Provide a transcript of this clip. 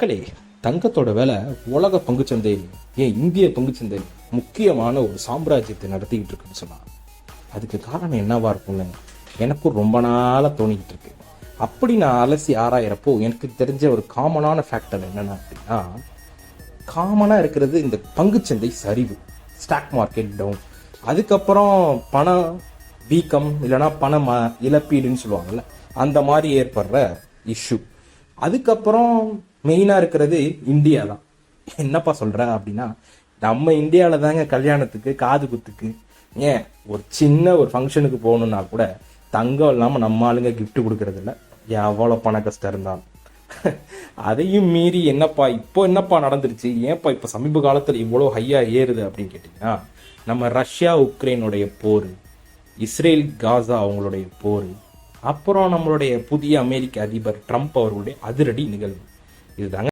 மக்களே தங்கத்தோட வேலை உலக பங்குச்சந்தை ஏன் இந்திய பங்குச்சந்தை முக்கியமான ஒரு சாம்ராஜ்யத்தை நடத்திக்கிட்டு இருக்குன்னு சொன்னான் அதுக்கு காரணம் என்னவா இருக்கும்னு எனக்கும் ரொம்ப நாளாக தோணிக்கிட்டு இருக்கு. அப்படி நான் அலசி ஆராயிறப்போ எனக்கு தெரிஞ்ச ஒரு காமனான ஃபேக்டர் என்னென்ன அப்படின்னா காமனாக இருக்கிறது இந்த பங்குச்சந்தை சரிவு ஸ்டாக் மார்க்கெட் டவுன் அதுக்கப்புறம் பண வீக்கம் இல்லைன்னா பண ம இழப்பீடுன்னு சொல்லுவாங்கல்ல அந்த மாதிரி ஏற்படுற இஷ்யூ அதுக்கப்புறம் மெயினாக இருக்கிறது இந்தியா தான் என்னப்பா சொல்கிற அப்படின்னா நம்ம இந்தியாவில் தாங்க கல்யாணத்துக்கு காது குத்துக்கு. ஏன்? ஒரு சின்ன ஒரு ஃபங்க்ஷனுக்கு போகணுன்னா கூட தங்கம் இல்லாமல் நம்ம ஆளுங்க கிஃப்ட் கொடுக்கறது இல்ல எவ்வளோ பண கஷ்டம் இருந்தாலும். அதையும் மீறி என்னப்பா இப்போ என்னப்பா நடந்துருச்சு? ஏன்ப்பா இப்போ சமீப காலத்தில் இவ்வளோ ஹையாக ஏறுது அப்படின்னு கேட்டிங்கன்னா நம்ம ரஷ்யா உக்ரைனுடைய போர் இஸ்ரேல் காசா அவங்களுடைய போர் அப்புறம் நம்மளுடைய புதிய அமெரிக்க அதிபர் ட்ரம்ப் அவர்களுடைய அதிரடி நிகழ்வு. இதுதாங்க